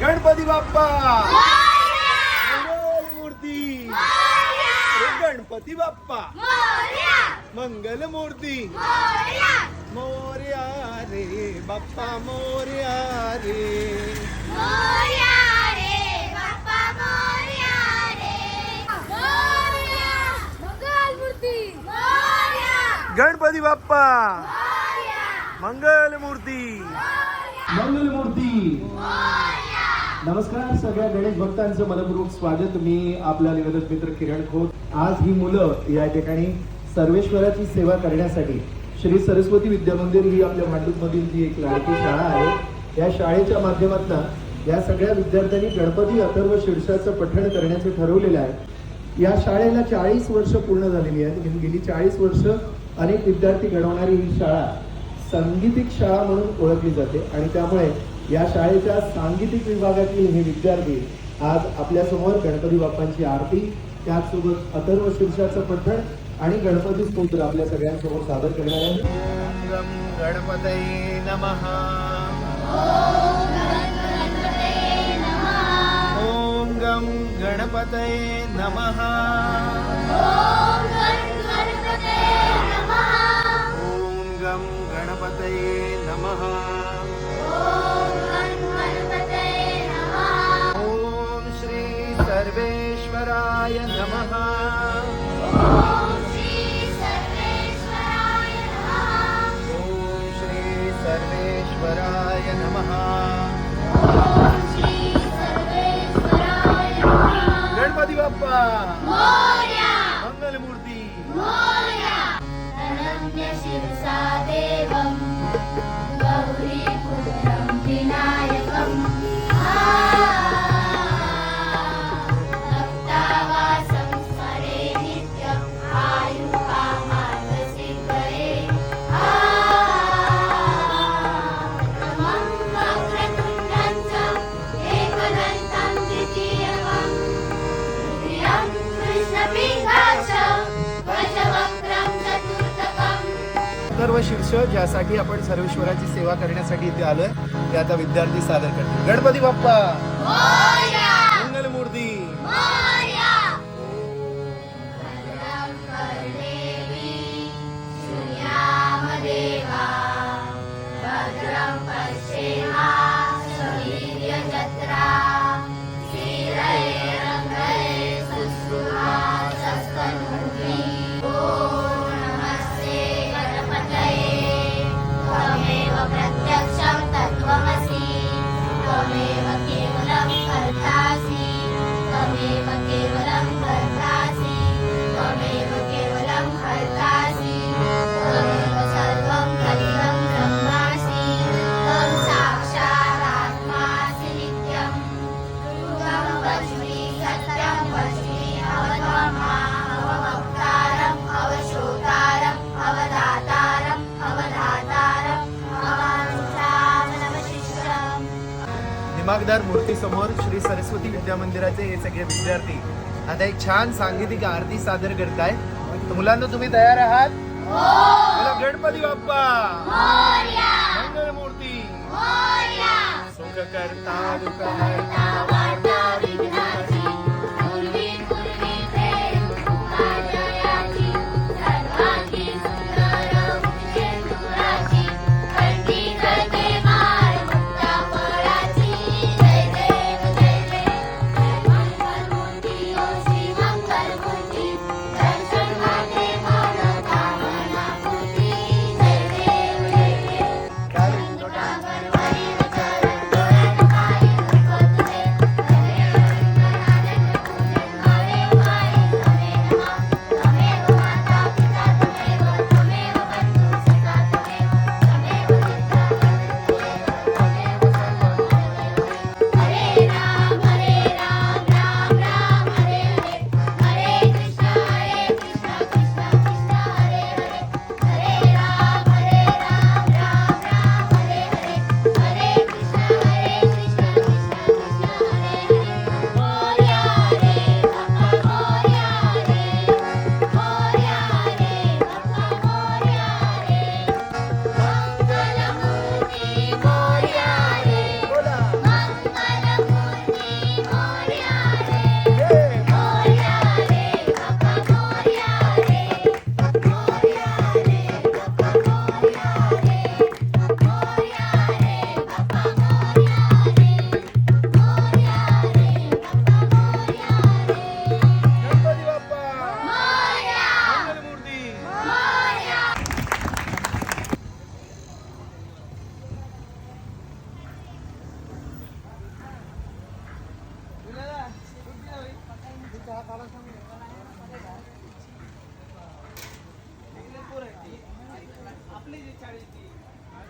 गणपती बाप्पा! मंगल मूर्ती! गणपती बाप्पा! मंगल मूर्ती! मोर्या! रे बाप्पा मोर्या रे! गणपती बाप्पा! मंगल मूर्ती! मंगल मूर्ती! नमस्कार सगळ्या गणेश भक्तांचं मनपूर्वक स्वागत. मी आपला निवेदक मित्र किरण खोत. आज ही मुलं या ठिकाणी सर्वेश्वराची सेवा करण्यासाठी श्री सरस्वती विद्यामंदिर ही आपल्या भांडूपमधील जी एक लाडकी शाळा आहे या शाळेच्या माध्यमातून या सगळ्या विद्यार्थ्यांनी गणपती अथर्व शीर्षाचं पठण करण्याचं ठरवलेलं आहे. या शाळेला चाळीस वर्ष पूर्ण झालेली आहेत. म्हणजे गेली चाळीस वर्ष अनेक विद्यार्थी घडवणारी ही शाळा सांगीतिक शाळा म्हणून ओळखली जाते. आणि त्यामुळे या शाळेच्या सांगीतिक विभागातील हे विद्यार्थी आज आपल्यासमोर गणपती बाप्पांची आरती त्याचसोबत अथर्व शीर्षाचं पठण आणि गणपती स्तोत्र आपल्या सगळ्यांसमोर सादर करणार आहे. गणपतये नमः ओम गम गणपतये नमः ओम गम गणपतये नमः सर्वेश्वराय नमः। ओम श्री सर्वेश्वराय नमः। गणपती बाप्पा शिरसा देवं। सर्व शीर्ष ज्यासाठी आपण सर्वेश्वराची सेवा करण्यासाठी इथे आलोय ते आता विद्यार्थी सादर करतील. गणपती बाप्पा! दिमागदार मूर्ती समोर श्री सरस्वती विद्या मंदिराचे हे सगळे विद्यार्थी आता एक छान सांगीतिक आरती सादर करताय. मुलांना तुम्ही तयार आहात? गणपती बाप्पा! मोरया मंगल मूर्ती मोरया! सुख करता